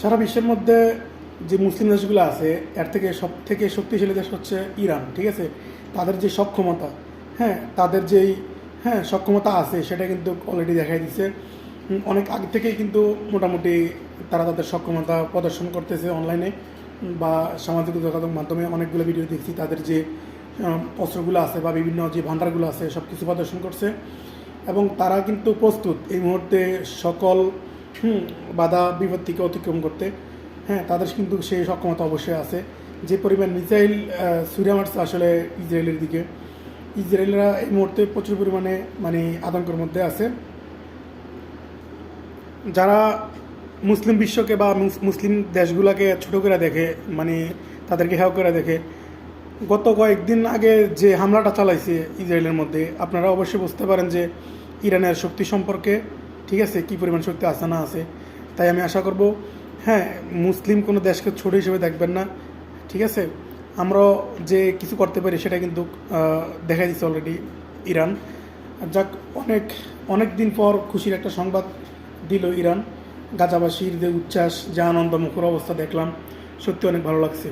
সারা বিশ্বের মধ্যে যে মুসলিম দেশগুলো আছে, এর থেকে সব থেকে শক্তিশালী দেশ হচ্ছে ইরান, ঠিক আছে? তাদের যে সক্ষমতা হ্যাঁ তাদের যেই হ্যাঁ সক্ষমতা আছে, সেটা কিন্তু অলরেডি দেখাই দিচ্ছে অনেক আগে থেকেই কিন্তু মোটামুটি তারা তাদের সক্ষমতা প্রদর্শন করতেছে অনলাইনে বা সামাজিক যোগাযোগ মাধ্যমে অনেকগুলো ভিডিও দেখছি, তাদের যে অস্ত্রগুলো আছে বা বিভিন্ন যে ভান্ডারগুলো আছে সব কিছু প্রদর্শন করছে। এবং তারা কিন্তু প্রস্তুত। এই মুহূর্তে সকল হুম, বাধা বিপত্তিকে অতিক্রম করতে। হ্যাঁ তাদের কিন্তু সেই সক্ষমতা অবশ্যই আছে। যে পরিমাণ মিসাইল ছুড়ে মারছে আসলে ইসরায়েলের দিকে। ইসরায়েলরা এই মুহূর্তে প্রচুর পরিমাণে মানে আতঙ্কের মধ্যে আছে। যারা মুসলিম বিশ্বকে বা মুসলিম দেশগুলোকে ছোট করে দেখে মানে তাদেরকে হেয় করে দেখে গত কয়েকদিন আগে যে হামলাটা চালাইছে ইসরায়েলের মধ্যে আপনারা অবশ্যই বুঝতে পারেন যে ইরানের শক্তি সম্পর্কে ঠিক আছে, কী পরিমাণ শক্তি আছে না আছে। তাই আমি আশা করব হ্যাঁ মুসলিম কোনো দেশকে ছোট হিসেবে দেখবেন না, ঠিক আছে? আমরা যে কিছু করতে পারি সেটা কিন্তু দেখাই দিচ্ছে অলরেডি ইরান। যাক, অনেক অনেক দিন পর খুশির একটা সংবাদ দিল ইরান। গাজাবাসীর যে উচ্ছ্বাস, যে আনন্দমুখর অবস্থা দেখলাম। সত্যি অনেক ভালো লাগছে।